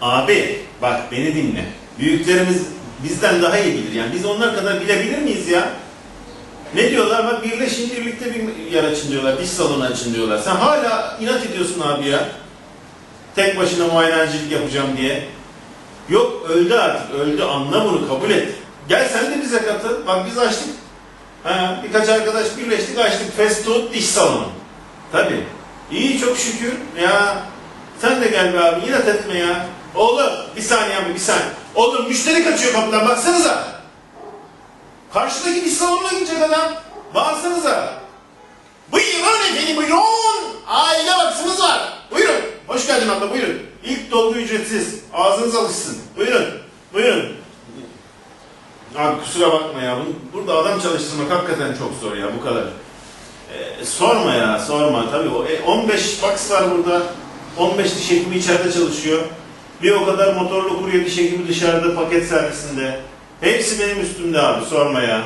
Abi bak beni dinle. Büyüklerimiz bizden daha iyi bilir. Yani biz onlar kadar bilebilir miyiz ya? Ne diyorlar? Bak birleşin birlikte bir yer açın diyorlar. Diş salonu açın diyorlar. Sen hala inat ediyorsun abi ya. Tek başına muayenecilik yapacağım diye. Yok öldü artık. Öldü. Anla bunu. Kabul et. Gel sen de bize katıl. Bak biz açtık. Ha, birkaç arkadaş birleştik açtık. Fast food diş salonu. Tabii. İyi çok şükür. Ya sen de gel be abi. İnat etme ya. Oğlum bir saniye abi bir saniye. Oğlum müşteri kaçıyor kapıdan baksanıza. Karşıdaki diş salonuna gidecek adam. Bağırsanıza. Buyurun efendim buyurun. Aile baksanız var. Buyurun. Hoş geldin abla buyurun. İlk dolgu ücretsiz. Ağzınız alışsın. Buyurun. Buyurun. Abi kusura bakma ya. Bu- Burada adam çalıştırmak hakikaten çok zor ya bu kadar. Ee, sorma ya sorma. Tabii o e, 15 box var burada. 15 diş hekimi içeride çalışıyor. Bir o kadar motorlu kurye diş hekimi dışarıda paket servisinde. Hepsi benim üstümde abi sorma ya.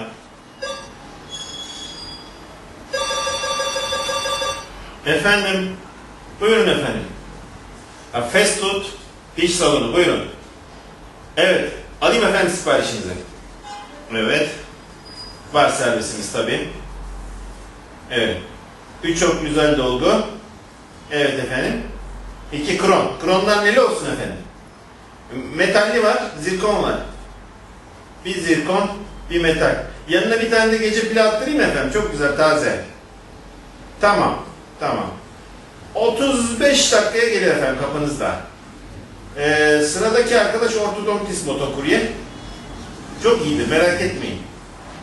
Efendim, buyurun efendim. Ha, fast food, diş salonu, buyurun. Evet, alayım efendim siparişinizi. Evet. Var servisimiz tabii. Evet. Üç çok güzel dolgu. Evet efendim. İki krom. Kromdan neli olsun efendim? Metalli var, zirkon var. Bir zirkon, bir metal. Yanına bir tane de gece pili attırayım efendim? Çok güzel, taze. Tamam, tamam. 35 dakikaya gelir efendim kapınızda. Ee, sıradaki arkadaş ortodontist motokurye. Çok iyidir, merak etmeyin.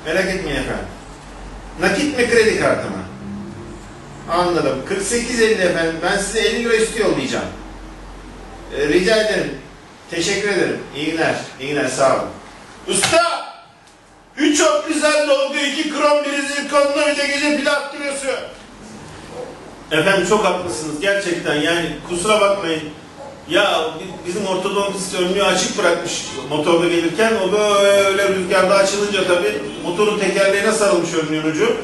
Merak etmeyin efendim. Nakit mi kredi kartı mı? Anladım. 48.50 efendim. Ben size 50 lira üstü yollayacağım. Ee, rica ederim. Teşekkür ederim. İyi günler. İyi günler. Sağ olun. Usta! Üç çok güzel dolgu, iki krom, biri zirkonlu, bir de gece pil attırıyorsun. Efendim çok haklısınız gerçekten yani kusura bakmayın. Ya bi- bizim ortodontist önlüğü açık bırakmış motorda gelirken o böyle rüzgarda açılınca tabii motorun tekerleğine sarılmış önlüğün ucu.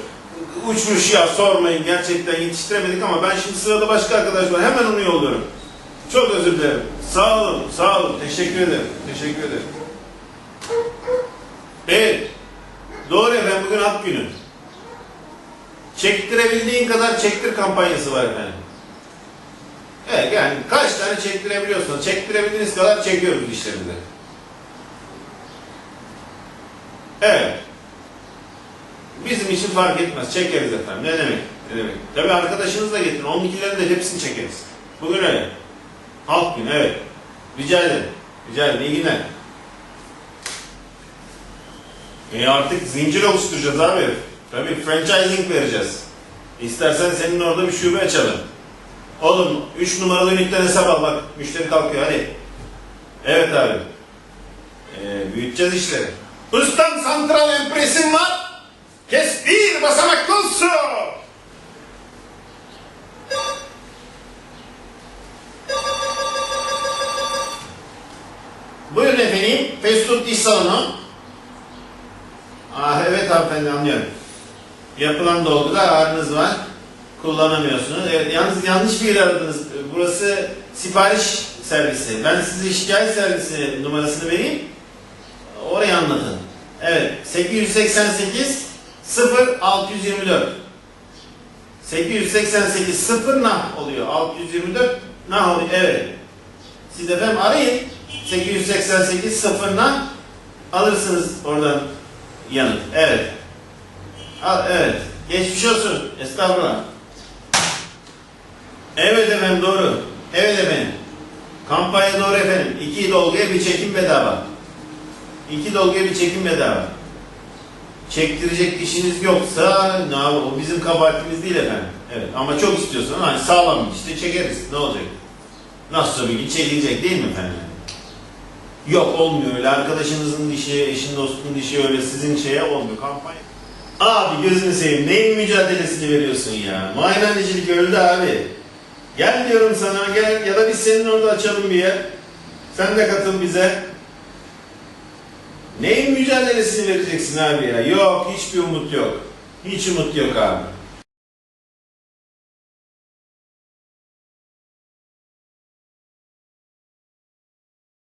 Uçmuş ya sormayın gerçekten yetiştiremedik ama ben şimdi sırada başka arkadaş var hemen onu yolluyorum. Çok özür dilerim. Sağ olun, sağ olun. Teşekkür ederim. Teşekkür ederim. Evet. Doğru efendim bugün hak günü. Çektirebildiğin kadar çektir kampanyası var efendim. Evet yani kaç tane çektirebiliyorsan çektirebildiğiniz kadar çekiyoruz işlerimizi. Evet. Bizim için fark etmez. Çekeriz efendim. Ne demek? Ne demek? Tabii arkadaşınızı da getirin. 12'lerin de hepsini çekeriz. Bugün öyle. Halk günü evet. Rica ederim. Rica ederim. İyi günler. E artık zincir oluşturacağız abi. Tabii franchising vereceğiz. İstersen senin orada bir şube açalım. Oğlum 3 numaralı ünitten hesap al bak. Müşteri kalkıyor hadi. Evet abi. Ee, büyüteceğiz işleri. Ustam santral empresim var. Kes bir basamaklı olsun. Buyurun efendim. Food diş. Ah evet hanımefendi anlıyorum. Yapılan dolguda ağrınız var. Kullanamıyorsunuz. Evet, yalnız yanlış bir yer aradınız. Burası sipariş servisi. Ben size şikayet servisi numarasını vereyim. Orayı anlatın. Evet. 888 0 624 888 0 nah oluyor. 624 nah oluyor. Evet. Siz efendim arayın. 888 0 nah alırsınız oradan yanıt. Evet. Al, evet. Geçmiş olsun. Estağfurullah. Evet efendim doğru. Evet efendim. Kampanya doğru efendim. İki dolguya bir çekim bedava. İki dolguya bir çekim bedava. Çektirecek kişiniz yoksa ne yap- o bizim kabahatimiz değil efendim. Evet ama çok istiyorsan hani sağlam işte çekeriz. Ne olacak? Nasılsa bir gün çekilecek değil mi efendim? Yok olmuyor öyle. Arkadaşınızın dişi, eşin dostun dişi öyle sizin şeye olmuyor. Kampanya. Abi gözünü seveyim. Neyin mücadelesini veriyorsun ya? Muayenehanecilik öldü abi. Gel diyorum sana gel ya da biz senin orada açalım bir yer. Sen de katıl bize. Neyin mücadelesini vereceksin abi ya? Yok hiçbir umut yok. Hiç umut yok abi.